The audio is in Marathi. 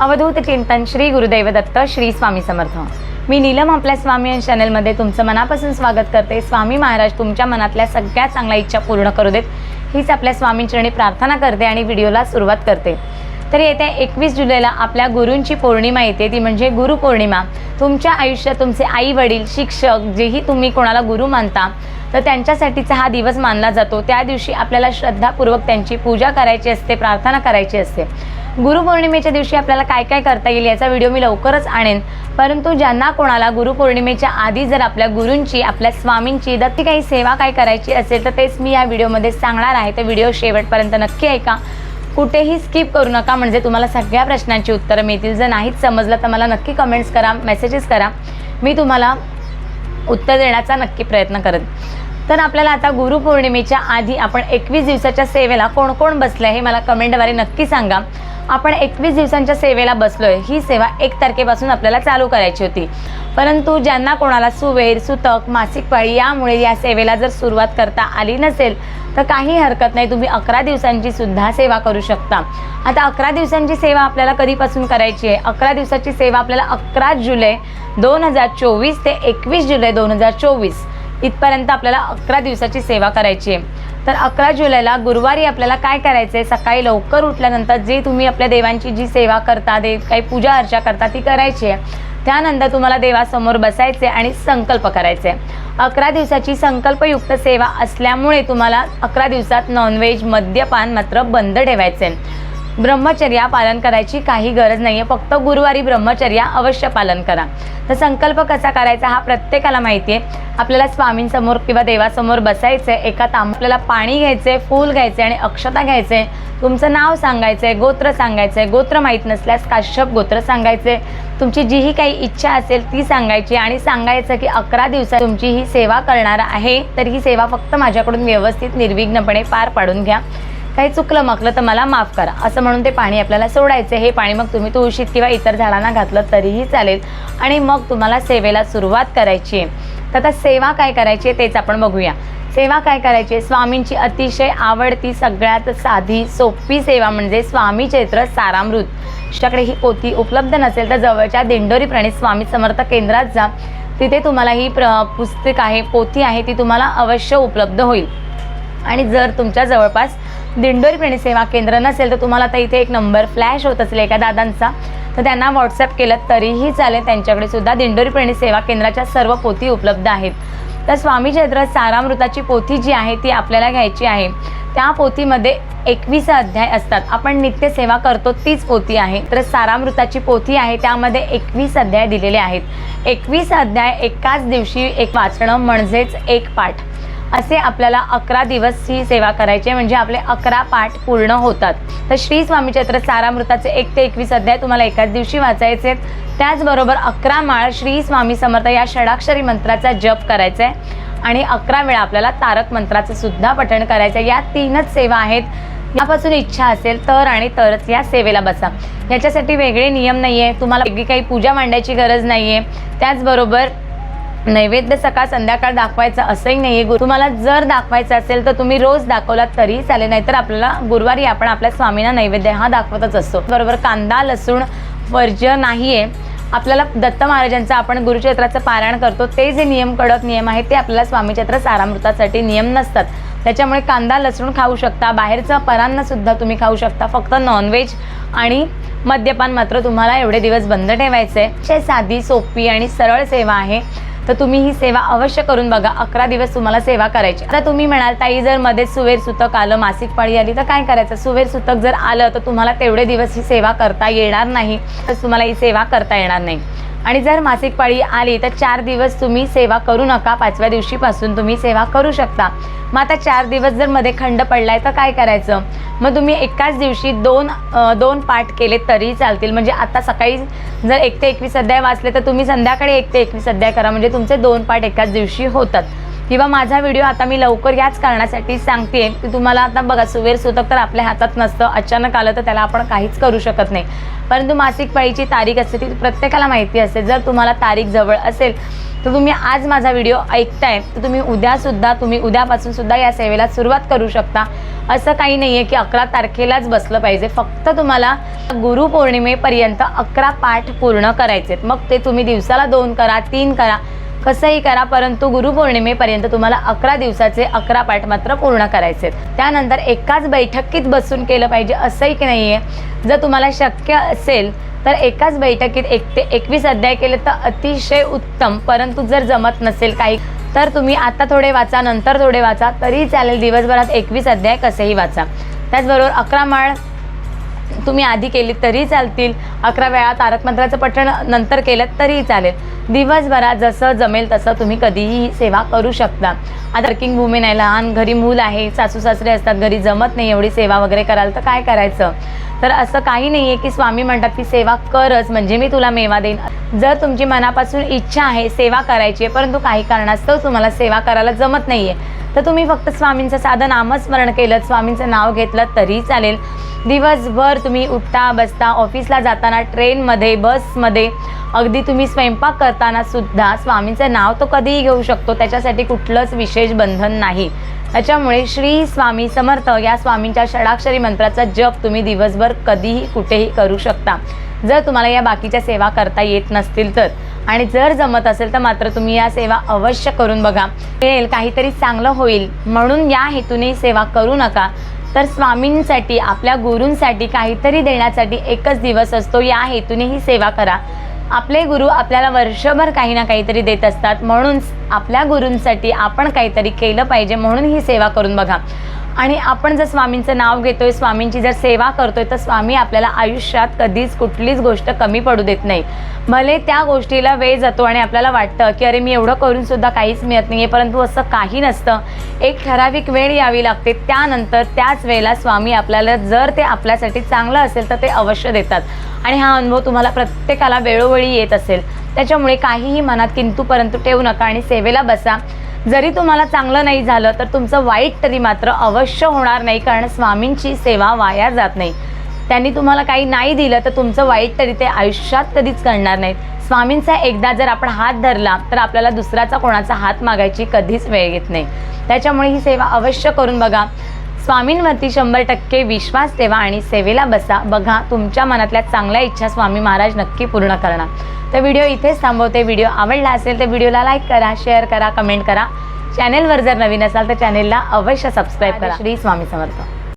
अवधूत चिंतन श्री गुरुदैवदत्त श्री स्वामी समर्थ. मी नीलम आपल्या स्वामी या चॅनलमध्ये तुमचं मनापासून स्वागत करते. स्वामी महाराज तुमच्या मनातल्या सगळ्या चांगल्या इच्छा पूर्ण करू देत. हीच आपल्या स्वामींचरणी प्रार्थना करते आणि व्हिडिओला सुरुवात करते. तर येत्या एकवीस जुलैला आपल्या गुरूंची पौर्णिमा येते. ती म्हणजे गुरुपौर्णिमा तुमच्या आयुष्यात तुमचे आई वडील शिक्षक जेही तुम्ही कोणाला गुरु मानता तर त्यांच्यासाठीचा हा दिवस मानला जातो. त्या दिवशी आपल्याला श्रद्धापूर्वक त्यांची पूजा करायची असते प्रार्थना करायची असते. गुरुपौर्णिमेच्या दिवशी आपल्याला काय काय करता येईल याचा व्हिडिओ मी लवकरच आणेन. परंतु ज्यांना कोणाला गुरुपौर्णिमेच्या आधी जर आपल्या गुरूंची आपल्या स्वामींची दत्ती काही सेवा काय करायची असेल तर तेच मी या व्हिडिओमध्ये सांगणार आहे. तर व्हिडिओ शेवटपर्यंत नक्की ऐका. कुठेही स्किप करू नका म्हणजे तुम्हाला सगळ्या प्रश्नांची उत्तरं मिळतील. जर नाहीच समजलं तर मला नक्की कमेंट्स करा मेसेजेस करा. मी तुम्हाला उत्तर देण्याचा नक्की प्रयत्न करेन तर आपल्याला आता गुरुपौर्णिमेच्या आधी आपण एकवीस दिवसाच्या सेवेला कोण कोण बसलं हे मला कमेंटद्वारे नक्की सांगा. आपण एकवीस दिवसांच्या सेवेला बसलोय. ही सेवा एक तारखेपासून आपल्याला चालू करायची होती. परंतु ज्यांना कोणाला सुवेर सुतक मासिक पाळी यामुळे या सेवेला जर सुरुवात करता आली नसेल तर काही हरकत नाही. तुम्ही अकरा दिवसांची सुद्धा सेवा करू शकता. आता अकरा दिवसांची सेवा आपल्याला कधीपासून करायची आहे? अकरा दिवसाची सेवा आपल्याला अकरा जुलै दोन हजार चोवीस ते एकवीस जुलै दोन हजार चोवीस. इथपर्यंत आपल्याला अकरा दिवसाची सेवा करायची आहे. तर अकरा जुलैला गुरुवारी आपल्याला काय करायचं आहे सकाळी लवकर उठल्यानंतर जे तुम्ही आपल्या देवांची जी सेवा करता देव काही पूजा अर्चा करता ती करायची आहे. त्यानंतर तुम्हाला देवासमोर बसायचे आणि संकल्प करायचे अकरा दिवसाची संकल्पयुक्त सेवा असल्यामुळे तुम्हाला अकरा दिवसात नॉनव्हेज मद्यपान मात्र बंद ठेवायचे ब्रह्मचर्या पालन करायची काही गरज नाही आहे फक्त गुरुवारी ब्रह्मचर्या अवश्य पालन करा. तर संकल्प कसा करायचा हा प्रत्येकाला माहिती आहे आपल्याला स्वामींसमोर किंवा देवासमोर बसायचं आहे एका तांब आपल्याला पाणी घ्यायचं आहे फूल घ्यायचे आणि अक्षता घ्यायचं आहे तुमचं नाव सांगायचं आहे गोत्र सांगायचं आहे गोत्र माहीत नसल्यास काश्यप गोत्र सांगायचे तुमची जीही काही इच्छा असेल ती सांगायची आणि सांगायचं की अकरा दिवसात तुमची ही सेवा करणार आहे. तर ही सेवा फक्त माझ्याकडून व्यवस्थित निर्विघ्नपणे पार पाडून घ्या. काही चुकलं मकलं तर मला माफ करा. असं म्हणून ते पाणी आपल्याला सोडायचं. हे पाणी मग तुम्ही तुळशीत किंवा इतर झाडांना घातलं तरीही चालेल. आणि मग तुम्हाला सेवेला सुरुवात करायची आहे. तर आता सेवा काय करायची आहे तेच आपण बघूया. सेवा काय करायची आहे? स्वामींची अतिशय आवडती सगळ्यात साधी सोपी सेवा म्हणजे स्वामी चैत्र सारामृत. तुमच्याकडे ही पोथी उपलब्ध नसेल तर जवळच्या दिंडोरी प्रणित स्वामी समर्थ केंद्रात जा. तिथे तुम्हाला ही प्र पुस्तक आहे पोथी आहे ती तुम्हाला अवश्य उपलब्ध होईल. आणि जर तुमच्या जवळपास दिंडोरी प्राणी सेवा केंद्र नसेल तर तुम्हाला आता इथे एक नंबर फ्लॅश होत असेल एका दादांचा. तर त्यांना व्हॉट्सअप केलं तरीही चालेल त्यांच्याकडे सुद्धा दिंडोरी प्राणी सेवा केंद्राच्या सर्व पोथी उपलब्ध आहेत. तर स्वामी चैत्र सारामृताची पोथी जी आहे ती आपल्याला घ्यायची आहे. त्या पोथीमध्ये एकवीस अध्याय असतात. आपण नित्य सेवा करतो तीच पोथी आहे. तर सारामृताची पोथी आहे त्यामध्ये एकवीस अध्याय दिलेले आहेत. एकवीस अध्याय एकाच दिवशी एक वाचणं म्हणजेच एक पाठ. असे आपल्याला अकरा दिवस ही सेवा करायची म्हणजे आपले अकरा पाठ पूर्ण होतात. तर श्री स्वामी चैत्र सारामृताचे एक ते एकवीस अध्याय तुम्हाला एकाच दिवशी वाचायचे आहेत. त्याचबरोबर अकरा माळ श्री स्वामी समर्थ या षडाक्षरी मंत्राचा जप करायचा आहे. आणि अकरा वेळा आपल्याला तारक मंत्राचं सुद्धा पठण करायचं आहे. या तीनच सेवा आहेत. यापासून इच्छा असेल तर आणि तरच या सेवेला बसा. याच्यासाठी वेगळे नियम नाही आहे तुम्हाला वेगळी काही पूजा मांडायची गरज नाही आहे त्याचबरोबर नैवेद्य सकाळ संध्याकाळ दाखवायचं असंही नाही आहे तुम्हाला जर दाखवायचं असेल तर तुम्ही रोज दाखवलात तरी चालेल नाहीतर आपल्याला गुरुवारी आपण आपल्या स्वामींना नैवेद्य हा दाखवतच असतो. बरोबर कांदा लसूण वर्ज्य नाही आहे आपल्याला दत्त महाराजांचं आपण गुरुक्षेत्राचं पारायण करतो ते जे नियम कडक नियम आहेत ते आपल्याला स्वामीचैत्र सारामृतासाठी नियम नसतात. त्याच्यामुळे कांदा लसूण खाऊ शकता बाहेरचं परांनासुद्धा तुम्ही खाऊ शकता फक्त नॉनव्हेज आणि मद्यपान मात्र तुम्हाला एवढे दिवस बंद ठेवायचं आहे साधी सोपी आणि सरळ सेवा आहे. तर तुम्ही ही सेवा अवश्य करून बघा. अकरा दिवस तुम्हाला सेवा करायची. आता तुम्ही म्हणाल ताई जर मध्येच सुवेर सुतक आलं मासिक पाळी आली तर काय करायचं? सुवेर सुतक जर आलं तर तुम्हाला तेवढे दिवस ही सेवा करता येणार नाही. तर तुम्हाला ही सेवा करता येणार नाही. आणि जर मासिक पाळी आली तर चार दिवस तुम्ही सेवा करू नका. पाचव्या दिवशीपासून तुम्ही सेवा करू शकता. मग आता चार दिवस जर मध्ये खंड पडलाय तर काय करायचं? मग तुम्ही एकाच दिवशी दोन दोन पाठ केले तरी चालतील. म्हणजे आता सकाळी जर एक ते एकवीस अध्याय वाचले तर तुम्ही संध्याकाळी एक ते एकवीस अध्याय करा. म्हणजे तुमचे दोन पाठ एकाच दिवशी होतात. किंवा माझा व्हिडिओ आता मी लवकर याच कारणासाठी सांगते की तुम्हाला आता बघा सुवेर सुतक तर आपल्या हातात नसतं. अचानक आलं तर त्याला आपण काहीच करू शकत नाही. परंतु मासिक पाळीची तारीख असते ती प्रत्येकाला माहिती असते. जर तुम्हाला तारीख जवळ असेल तर तुम्ही आज माझा व्हिडिओ ऐकताय तर तुम्ही उद्यासुद्धा तुम्ही उद्यापासून सुद्धा या सेवेला सुरुवात करू शकता. असं काही नाही आहे की अकरा तारखेलाच बसलं पाहिजे. फक्त तुम्हाला गुरुपौर्णिमेपर्यंत अकरा पाठ पूर्ण करायचे मग ते तुम्ही दिवसाला दोन करा तीन करा. कसंही करा परंतु गुरुपौर्णिमेपर्यंत तुम्हाला अकरा दिवसाचे अकरा पाठ मात्र पूर्ण करायचे आहेत. त्यानंतर एकाच बैठकीत बसून केलं पाहिजे असंही की नाही आहे जर तुम्हाला शक्य असेल तर एकाच बैठकीत एक ते एकवीस अध्याय केले तर अतिशय उत्तम. परंतु जर जमत नसेल काही तर तुम्ही आता थोडे वाचा नंतर थोडे वाचा तरी चालेल दिवसभरात एकवीस अध्याय कसेही वाचा. त्याचबरोबर अकरा माळ तुम्ही आधी केली तरी चालतील. अकरा वेळा तारक मंत्राचं पठण नंतर केलं तरीही चालेल. दिवसभरात जसं जमेल तसं तुम्ही कधीही सेवा करू शकता. आता वर्किंग वुमेन आहे लहान घरी मूल आहे सासू सासरे असतात घरी जमत नाही एवढी सेवा वगैरे कराल तर काय करायचं? तर असं काही नाही आहे की स्वामी म्हणतात की सेवा करच म्हणजे मी तुला मेवा देईन. जर तुमची मनापासून इच्छा आहे सेवा करायची आहे परंतु काही कारणास्तव तुम्हाला सेवा करायला जमत नाही आहे तर तुम्ही फक्त स्वामींचं साधं नामस्मरण केलं स्वामींचं नाव घेतलं तरी चालेल. दिवसभर तुम्ही उठता बसता ऑफिसला जाताना ट्रेनमध्ये बसमध्ये अगदी तुम्ही स्वयंपाक करताना सुद्धा स्वामींचं नाव तो कधीही घेऊ शकतो. त्याच्यासाठी कुठलंच विशेष बंधन नाही. त्याच्यामुळे श्री स्वामी समर्थ या स्वामींच्या षडाक्षरी मंत्राचा जप तुम्ही दिवसभर कधीही कुठेही करू शकता. जर तुम्हाला या बाकीच्या सेवा करता येत नसतील तर. आणि जर जमत असेल तर मात्र तुम्ही या सेवा अवश्य करून बघा. मिळेल काहीतरी चांगलं होईल. म्हणून या हेतूने सेवा करू नका. तर स्वामींसाठी आपल्या गुरूंसाठी काहीतरी देण्यासाठी एकच दिवस असतो. या हेतूने ही सेवा करा. आपले गुरु आपल्याला वर्षभर काही ना काहीतरी देत असतात. म्हणून आपल्या गुरूंसाठी आपण काहीतरी केलं पाहिजे म्हणून ही सेवा करून बघा. आणि आपण जर स्वामींचं नाव घेतोय स्वामींची जर सेवा करतोय तर स्वामी आपल्याला आयुष्यात कधीच कुठलीच गोष्ट कमी पडू देत नाही. भले त्या गोष्टीला वेळ जातो आणि आपल्याला वाटतं की अरे मी एवढं करून सुद्धा काहीच मिळत नाही आहे परंतु असं काही नसतं. एक ठराविक वेळ यावी लागते. त्यानंतर त्याच वेळेला स्वामी आपल्याला जर ते आपल्यासाठी चांगलं असेल तर ते अवश्य देतात. आणि हा अनुभव तुम्हाला प्रत्येकाला वेळोवेळी येत असेल. त्याच्यामुळे काहीही मनात किंतू परंतु ठेवू नका आणि सेवेला बसा. जरी तुम्हाला चांगलं नाही झालं तर तुमचं वाईट तरी मात्र अवश्य होणार नाही कारण स्वामींची सेवा वाया जात नाही. त्यांनी तुम्हाला काही नाही दिलं तर तुमचं वाईट तरी ते आयुष्यात कधीच करणार नाहीत. स्वामींचा एकदा जर आपण हात धरला तर आपल्याला दुसऱ्याचा कोणाचा हात मागायची कधीच वेळ येत नाही. त्याच्यामुळे ही सेवा अवश्य करून बघा. स्वामींवरती शंभर टक्के विश्वास ठेवा आणि सेवेला बसा. बघा तुमच्या मनातल्या चांगल्या इच्छा स्वामी महाराज नक्की पूर्ण करणार. तर व्हिडिओ इथेच थांबवते. व्हिडिओ आवडला असेल तर व्हिडिओला लाईक करा शेअर करा कमेंट करा. चॅनेलवर जर नवीन असाल तर चॅनेलला अवश्य सबस्क्राईब करा. श्री स्वामी समर्थ.